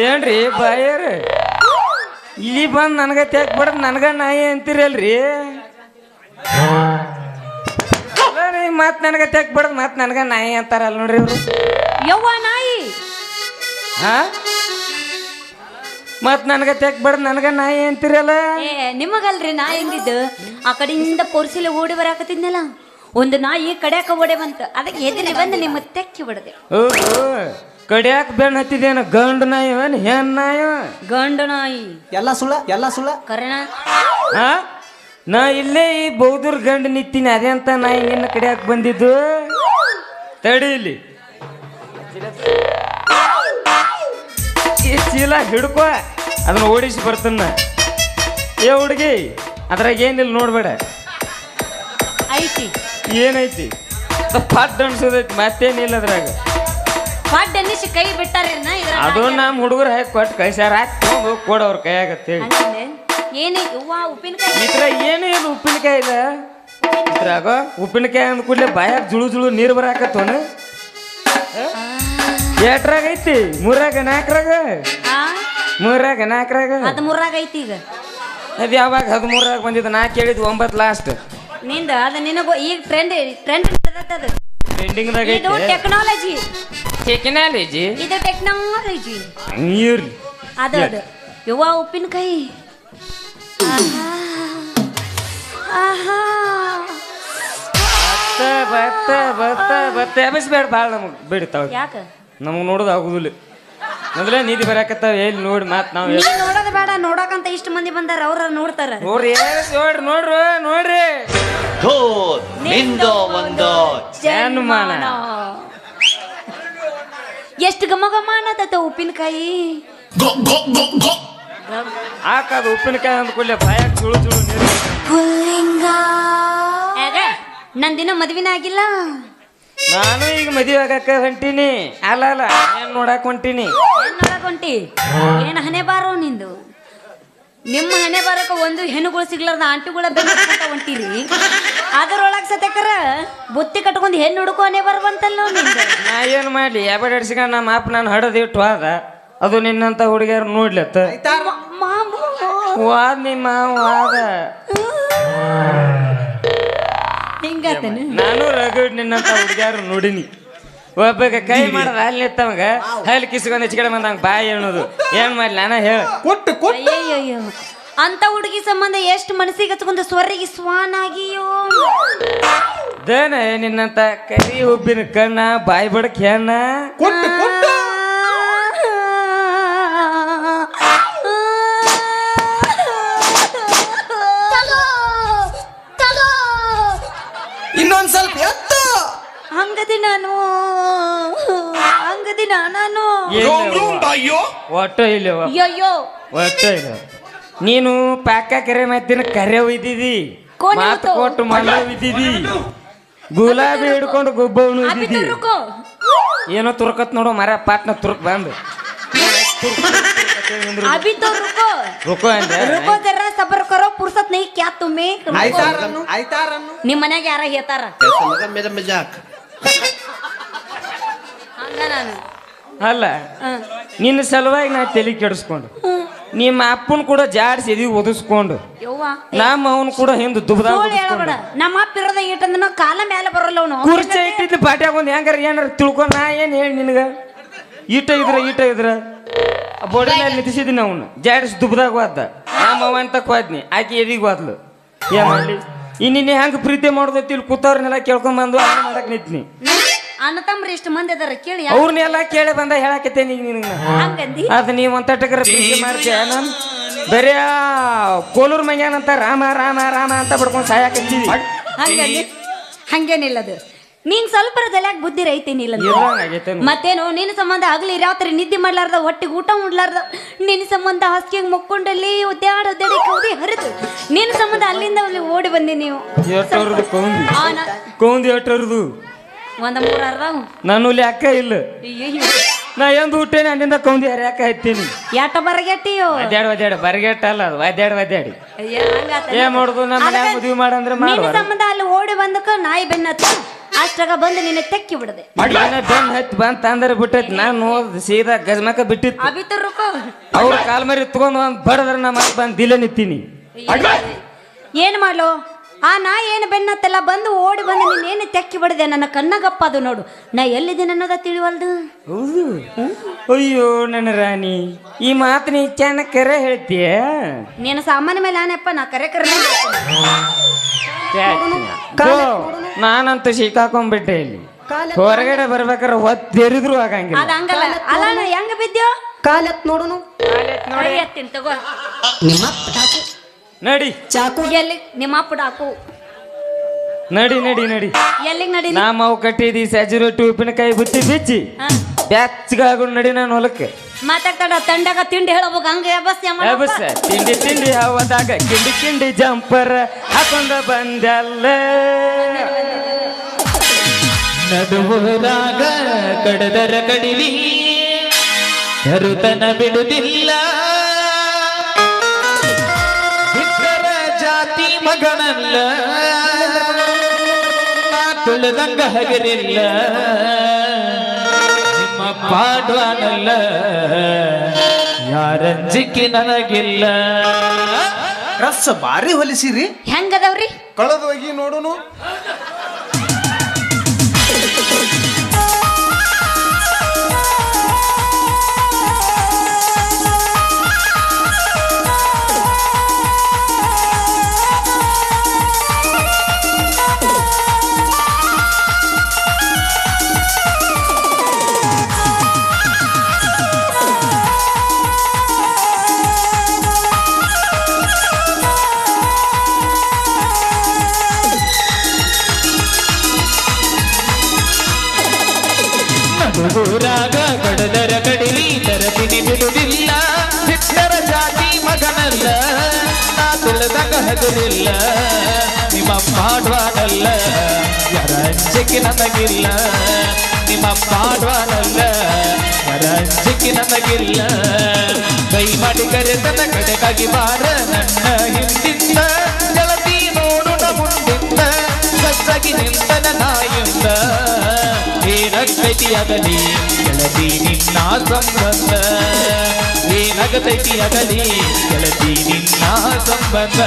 ಏನ್ರಿ ಬಾಯರ್? ಇಲ್ಲಿ ಬಂದು ನನಗೆ ತೆಗ್ ಬಿಡದ್ ನನಗ ನಾಯಿ ಅಂತೀರಲ್ರಿ? ಮತ್ ನನಗೆ ತೆಗ್ ಬಿಡದ್ ಮತ್ ನನಗ ನಾಯಿ ಅಂತಾರಲ್ಲ ನೋಡ್ರಿ ಇವ್ರು. ಯವ್ವ ನಾಯಿ? ಹಾ ಮತ್ ನನಗೆ ತೆಗ್ ಬಿಡದ್ ನನಗ ನಾಯಿ ಅಂತೀರಲ್ಲ? ಏ ನಿಮಗಲ್ರಿ ನಾಯಿ ಎಂದಿದ್ದು ಆ ಕಡೆಯಿಂದ ಪೊರ್ಸಿಲೆ ಓಡಿ ಬರಾಕತ್ತಿದ್ನಲ್ಲ ಒಂದು ನಾಯಿ ಕಡ್ಯಾಕ ಓಡೆ ಬಂತು ಅದಕ್ಕೆ ಎದುರಿ ಬಂದು ನಿಮ್ಮ ತೆಕ್ಕಿ ಬಿಡದೆ. ಹೌದು. ಕಡಿಯಾಕ ಬೆಣ್ಣ ಹತ್ತಿದೇನ? ಗಂಡ ನಾಯಿ ಏನ್ ಹೆಣ್ ನಾಯಿ ಗಂಡ ನಾಯಿ. ಎಲ್ಲ ಸುಳ್ಳ ಎಲ್ಲ ಸುಳ್ಳ. ಕರಣ. ಹಾ ನಾ ಇಲ್ಲೇ ಈ ಬೌದ್ರ ಗಂಡ ನಿಂತೀನಿ ಅದೇ ಅಂತ ನಾಯಿ ನಿನ್ನ ಕಡಿಯಾಕ ಬಂದಿದ್ದು? ತಡಿ ಇಲ್ಲಿ. ಈ ಚೀಲ ಹಿಡ್ಕೊ ಅದನ್ನ ಓಡಿಸಿ ಬರ್ತನ್ನ ಏ ಹುಡುಗಿ ಅದ್ರಾಗ ಏನಿಲ್ಲ ನೋಡ್ಬೇಡ. ಐತಿ. ಏನೈತಿ? ಪಟ್ ಅನ್ಸೋದೈತಿ ಮತ್ತೇನಿಲ್ಲ ಅದ್ರಾಗ. ಪಾಡ್ ಅನ್ನಿಸಿ ಕೈ ಬಿಟ್ಟಾರ ಅದು ನಮ್ಮ ಹುಡುಗರು ಹಾಕಿ ಕೊಟ್ಟು ಕೈಸಾರ ಹಾಕಿ ತಗೊಂಡ್ ಹೋಗಿ ಕೊಡೋರ್ ಕೈಯಾಗ ಅಂತೇಳಿ. ಏನೇ ಯವ್ವ ಉಪ್ಪಿನಕಾಯಿ? ಇದ್ರ ಏನು ಇದು ಉಪ್ಪಿನಕಾಯಿ ಇಲ್ಲ ಇದ್ರಾಗ ಉಪ್ಪಿನಕಾಯಿ ಅಂದ ಕೂಡಲೇ ಬಾಯಾಗ ಜುಳು ಜುಳು ನೀರು ಬರಾಕತ್ತವನು. ಎಟ್ರಾಗ ಐತಿ? ಮೂರಾಗ ನಾಲ್ಕರಾಗ? ಮೂರಾಗ ನಾಲ್ಕರಾಗ? ಹದಿಮೂರಾಗ ಐತಿ ಈಗ. ಅದು ಯಾವಾಗ ಹದಿಮೂರಾಗ ಬಂದಿದ್ದು ನಾ ಕೇಳಿದ್ ಒಂಬತ್ತು ಲಾಸ್ಟ್ನಿಂದ ಅದು ನಿನಗೂ ಈಗ ಟ್ರೆಂಡ್ ಟ್ರೆಂಡ್ ಅದು. ಟ್ರೆಂಡಿಂಗ್ದಾಗ ಇದು ಟೆಕ್ನಾಲಜಿ ಟೆಕ್ನಾಲಜಿ ಇದು ಟೆಕ್ನಾಲಜಿ ನೀರು. ಅದು ಅದು. ಯವ್ವ ಉಪ್ಪಿನಕಾಯಿ. ಬತ್ತ ಬತ್ತ ಬತ್ತ ಎಬಸ್ಬೇಡ ಭಾಳ ನಮಗೆ. ಬಿಡ್ತಾವ ಯಾಕ? ನಮಗೆ ನೋಡೋದು ಆಗುದಿಲ್ಲ. ಮೊದಲೇ ನೀತಿ ಬರಾಕತ್ತಾವ ಎಲ್ಲಿ ನೋಡಿ ಮಾತ್ ನಾವು ನೀ ನೋಡೋದು ಬೇಡ ನೋಡಕಂತ ಇಷ್ಟು ಮಂದಿ ಬಂದಾರ ಅವ್ರ ನೋಡ್ತಾರ. ನೋಡ್ರಿ ನೋಡ್ರಿ ನೋಡ್ರಿ. ನೋಡ್ರಿ ನಿಂದು ಒಂದು ಜನ್ಮಾನ. ಎಷ್ಟು ಘಮ ಘಮ ಅನ್ನತತ್ತ ಉಪ್ಪಿನಕಾಯಿ ಹಾಕದು ಉಪ್ಪಿನಕಾಯಿ ಅಂದ ಕೂಡಲೇ ಬಾಯಾಗ ಚುಳು ಚುಳು ನೀರು. ಯಾಕ ನನ್ ದಿನ ಮದ್ವಿನ ಆಗಿಲ್ಲ. ನಾನು ಈಗ ಮದುವೆ ಆಗಕ್ಕ ಹೊಂಟೀನಿ. ಅಲ್ಲ ಅಲ್ಲ ಏನ್ ನೋಡಕ್ ಹೊಂಟೀನಿ? ಏನ್ ನೋಡಕ್ ಹೊಂಟಿ? ಏನ್ ಹನೆ ಬಾರೋ ನಿಂದು? ನಿಮ್ಮ ಹಣೆ ಬರಕ ಒಂದು ಹೆಣ್ಣುಗಳು ಸಿಗ್ಲಾರ್ದ ಆಂಟಿಗಳ ಬೆಂತ ಹೊಂಟಿರಿ. ಅದರೊಳಗೆ ಸತ್ಯಕರ ಬುತ್ತಿ ಕಟ್ಕೊಂಡು ಹೆಣ್ಣು ಹುಡುಕೋ ಹಣೆ ಬರ್ಬಂತಲ್ಲ ನಾ ಏನ್ ಮಾಡ್ಲಿ? ಯಾಬಡ್ ಅಡ್ಸ್ಕೊಂಡ್ ನಮ್ಮ ಅಪ್ಪ ನಾನು ಹಡದ್ ಇಟ್ಟು ಹೋದ. ಅದು ನಿನ್ನಂತ ಹುಡುಗಿಯರು ನೋಡ್ಲತ್ತ. ಮಾಮು. ವಾದ್ ನಿಮ್ಮ ವಾದ ಹಿಂಗಾತನ? ನಾನು ರಗಡ್ ನಿನ್ನಂತ ಹುಡುಗಿಯರು ನೋಡಿನಿ. ಒಬ್ಬಗ ಕೈ ಮಾಡ್ದ ಅಲ್ಲಿ ನಿತ್ತವಂಗ ಹಲ್ ಕಿಸ್ಕೊಂಡ್ ಹೆಚ್ಚಿಗೆ ಬಂದಂಗ ಬಾಯಿ ಅನ್ನೋದು. ಏನ್ ಮಾಡ್ಲಿ ನಾನ ಹೇಳ. ಕೊಟ್ಟು ಕೊಟ್ಟು. ಅಯ್ಯಯ್ಯೋ ಅಂತ ಹುಡುಗಿ ಸಂಬಂಧ ಎಷ್ಟು ಮನಸ್ಸಿಗೆ ಹಚ್ಕೊಂಡು ಸ್ವರ್ರಿಗೆ ಸ್ವಾನಾಗಿಯೋ. ದೇನ ನಿನ್ನಂತ ಕರಿ ಉಬ್ಬಿನ ಕಣ್ಣ ಬಾಯಿ ಬಡಕ್ ಹೆಣ್ಣ. ಕೊಟ್ಟು ಕೊಟ್ಟು. ಒಟ್ಟ ಇಲ್ಲ ಅಯ್ಯೋ ಒಟ್ಟ ಇಲ್ಲ ನೀನು ಪಾಕ ಕರೆ ಮತ್ತಿನ ಕರೆ ಒಯ್ದಿದಿ ಕೋಣೆ ಮಾತು ಹೊತ್ತು. ಕೊಟ್ಟು ಮಲ್ಲ ಒಯ್ದಿದಿ ಗುಲಾಬಿ ಹಿಡ್ಕೊಂಡು ಗುಬ್ಬವನು ಅಪ್ಪಿ ಒಯ್ದಿದಿ ತುರುಕು ಏನೋ ತುರ್ಕತ್ ನೋಡು ಮರ ಪಾಟ್ನ ತುರ್ಕ್ ಬಂದು अभी तो रुको ರುಕೋ ಅಂದೆ रुको जरा सबर करो फुर्सत नहीं क्या तुम्हें रुको. ಆಯ್ತಾರನ್ನು ಆಯ್ತಾರನ್ನು ನಿಮ್ ಮನ್ಯಾಗ ಯಾರ ಹೇಳ್ತಾರ कैसा लगा मेरा मजाक ಹಂಗ ನಾನು ಅಲ್ಲ? ನಿನ್ನ ಸಲುವಾಗಿ ನಾ ತಲೆ ಕೆಡಿಸ್ಕೊಂಡು. ನಿಮ್ಮ ಅಪ್ಪನ ಕೂಡ ಜಾಡ್ಸಿ ಎದಿ ಒದಿಸ್ಕೊಂಡು. ನಮ್ಮ ಅವನ್ ಕೂಡ ಹಿಂದೆ ಹೇಳಬೇಡ. ನಮ್ಮ ಅಪ್ಪ ಇರೋದ ಕಾಲ ಮೇಲೆ ಬರಲ್ಲ ಅವನು. ಕುರ್ಚಿ ಇಟ್ಟಿದ್ದು ಪಾಟ್ಯಾಗ ಒಂದು ಹೆಂಗಾರ ಏನಾರ ತಿಳ್ಕೊಂಡು ನಾ ಏನು ಹೇಳಿ ನಿನಗ? ಈಟ ಇದ್ರ ಈಟ ಇದ್ರ. ಬೋಡಿ ಮೇಲೆ ನಿಂತಿಸಿದ್ದೀನಿ ಅವನು. ಜಾಡಿಸಿ ದುಬ್ದಾಗ ಹೋದ ನಮ್ಮ ಅವ ಅಂತ ಹೋದ್ನಿ ಆಕೆ ಎದಿಗೆ ಹೋದ್ಲು ಏನ್ ಮಾಡ್ಲಿ? ಇನ್ನಿನ್ನೆ ಹೆಂಗೆ ಪ್ರೀತಿ ಮಾಡೋದೈತಿ ಇಲ್ಲಿ ಕೂತವ್ರನ್ನೆಲ್ಲ ಕೇಳ್ಕೊಂಡ್ ಬಂದು ಮಾಡಕ್ ನಿಂತ್ನಿ. ಅಣ್ಣ ತಮ್ರಿ ಇಷ್ಟು ಮಂದಿ ಅದಾರ ಕೇಳಿ ಅವ್ರನ್ನೆಲ್ಲ ಕೇಳಿ ಬಂದ ಹೇಳಕತ್ತೇನಿ ಈಗ ನಿನಗೆ. ಹಂಗಂದಿ? ಅದು ನೀವು ಒಂತಟಕರ ಪ್ರೀತಿ ಮಾಡ್ತೀಯ ನಾನು ಬರೀ ಕೋಲೂರ್ ಮಂಗ್ಯಾನಂತ ರಾಮ ರಾಮ ರಾಮ ಅಂತ ಬಿಡ್ಕೊಂಡು ಸಾಯಕತ್ತೀವಿ. ಹಂಗಂದಿ? ಹಂಗೇನಿಲ್ಲ ಅದು. ನಿಂಗ್ ಸ್ವಲ್ಪ ತಲ್ಯಾಗ ಬುದ್ಧಿ ರೈತೇನಿಲ್ಲ ಆಗೈತೆ ಮತ್ತೇನು ನಿನ್ನ ಸಂಬಂಧ ಆಗ್ಲಿ ರಾತ್ರಿ ನಿದ್ದೆ ಮಾಡ್ಲಾರ್ದ ಒಟ್ಟಿಗೆ ಊಟ ಮಾಡ್ಲಾರ್ದ ನಿನ್ನ ಸಂಬಂಧ ಹಾಸಿಗೆ ಮುಕ್ಕೊಂಡಲ್ಲಿ ಒದ್ದಾಡ ಒದ್ದಾಡಿ ಕೌದಿ ಹರಿದು ನಿನ್ನ ಸಂಬಂಧ ಅಲ್ಲಿಂದ ಅಲ್ಲಿ ಓಡಿ ಬಂದಿ ನೀವು. ಎಷ್ಟವ್ರದ್ದು ಕೌಂದಿ? ಆ, ನ- ಕೌಂದಿ ಎಷ್ಟವ್ರದ್ದು ಒಂದ ಮೂರ ಅರ್ಧ ನಾನು ಇಲ್ಲಿ ಅಕ್ಕ ಇಲ್ಲ. ನಾ ಎಂದು ಹುಟ್ಟೇನೆ ಅಲ್ಲಿಂದ ಕೌಂದಿ ಹರ್ಯಾಕ ಹತ್ತೀನಿ. ಎಟ್ಟ ಬರಗೆಟ್ಟಿಯೋ? ಒದ್ಯಾಡ ಒದ್ಯಾಡ ಬರಗೆಟ್ಟ ಅಲ್ಲ ಅದು ಅಯ್ಯ, ಹಂಗಾತ. ಏನ್ ಮಾಡುದು? ನಮ್ಮ ಮನ್ಯಾಗ ಮದ್ವಿ ಮಾಡಂದ್ರೆ ನಿನ್ನ ಸಂಬಂಧ ಅಲ್ಲಿ ಓಡಿ ಬಂದಕ ನಾಯಿ ಬೆನ್ನತ್ತ ಅಷ್ಟಾಗ ಬಂದು ನಿನ್ನ ತೆಕ್ಕಿ ಬಿಡದೆ. ಬೆನ್ ಹತ್ತಿ ಬಂತ ಅಂದ್ರೆ ಬಿಟ್ಟೈತಿ. ನಾನು ಸೀದಾ ಗಜಮಕ ಬಿಟ್ಟಿತ್ತು ಅಭಿತರ್ ರುಕೋ ಅವ್ರ ಕಾಲ್ ಮರಿ ತಗೊಂಡ್ ಒಂದ್ ಬಡದ್ರ ನಮ್ಮ ಬಂದ್ ದಿಲೆ ನಿತ್ತೀನಿ. ಏನ್ ಮಾಡ್ಲು? ಆ ನಾ ಏನು ಬೆನ್ನತ್ತೆಲ್ಲ ಬಂದು ಓಡಿ ಬಂದು ನೀನೇನು ಏನು ತೆಕ್ಕಿ ಬಿಡದೆ ನನ್ನ ಕಣ್ಣಗಪ್ಪ ಅದು ನೋಡು. ನಾ ಎಲ್ಲಿದ್ದೀನಿ ಅನ್ನೋದ ತಿಳಿವಲ್ದು? ಹೌದು. ಅಯ್ಯೋ ನನ್ನ ರಾಣಿ ಈ ಮಾತು ನೀ ಚೆನ್ನ ಕರೆ ಹೇಳ್ತೀಯ? ನೀನು ಸಾಮಾನ್ಯ ಮೇಲೆ ಆನೆಪ್ಪ ನಾ ಕರೆ ಕರೆ ನಾನಂತೂ ಸಿಕ್ಕಾಕೊಂಡ್ಬಿಟ್ಟೆ ಇಲ್ಲಿ. ಹೊರಗಡೆ ಬರ್ಬೇಕಾರೆ ಹೊತ್ತೆರಿದ್ರು ಆಗಂಗಿಲ್ಲ. ಅದ ಹಂಗಲ್ಲ. ಅಲ್ಲ ನಾ ಹೆಂಗ ಬಿದ್ದ್ಯೋ ಕಾಲತ್ ನೋಡುನು. ಕೈ ಎತ್ತೀನಿ ತಗೋ. ನಿಮ್ಮ ನಡಿ. ಚಾಕು. ಎಲ್ಲಿ? ನಿಮ್ಮ ಅಪ್ಪ ಡಾಕು. ನಡಿ ನಡಿ ನಡಿ. ಎಲ್ಲಿಗೆ ನಡಿ ನಾ ಮಾವು ಕಟ್ಟಿದಿ ಸಜ್ಜಿ ಟೂಪಿನಕಾಯಿ ಉಪ್ಪಿನಕಾಯಿ ಬುತ್ತಿ ಬಿಚ್ಚಿ. ಬ್ಯಾಚ್ಗಾಗು ನಡಿ ನಾನು ಹೊಲಕ್ಕೆ. ಮಾತಾಡ್ತಾಡ ತಂಡಾಗ ತಿಂಡಿ ಹೇಳಬೇಕು. ಹಂಗೆ ಬಸ್ ಬಸ್ ತಿಂಡಿ ತಿಂಡಿ ಹವದಾಗ. ಕಿಂಡಿ ಕಿಂಡಿ ಜಂಪರ್ ಹಾಕೊಂಡ ಬಂದಲ್ಲ. ನಡುವುದಾಗ ಕಡದರ ಕಡಿಲಿ ಕರುತನ ಬಿಡುದಿಲ್ಲ. ಮಗನಲ್ಲ. ತುಳಿದಂಗ ಹಗರಿಲ್ಲ. ನಿಮ್ಮ ಪಾಡ್ವಾನಲ್ಲ. ಯಾರಂಜಿಕೆ ನನಗಿಲ್ಲ. ರಸ ಬಾರಿ ಹೊಲಿಸಿರಿ. ಹೆಂಗದವ್ರಿ? ಕಳೆದ ಹೋಗಿ ನೋಡುನು. ತುಳಿದಾಗ ಹಗಲಿಲ್ಲ. ನಿಮ್ಮ ಪಾಡ್ವಾನಲ್ಲ, ಯಾರ ಅಂಜಿಕೆ ನನಗಿಲ್ಲ. ನಿಮ್ಮ ಪಾಡ್ವಾನಲ್ಲ, ಯಾರ ಅಂಜಿಕೆ ನನಗಿಲ್ಲ. ಕೈ ಮಾಡಿ ಕರೆತನ, ಕಡೆಗಾಗಿ ಬಾರ ನನ್ನ ಹಿಂದಿಂದ ಗೆಳತಿ ನೋಡು ಮುಂದಿಂದ ಸಜ್ಜಾಗಿ ನಿಂತನ ನಾಯಿಂದ ಅದನಿ ಗೆಳತಿ ನಿನ್ನ ಸಂಬಂಧ. ಏನಗತೈತಿಯಾಗಲಿ ಗೆಳತಿ ನಿನ್ನ ಸಂಬಂಧ.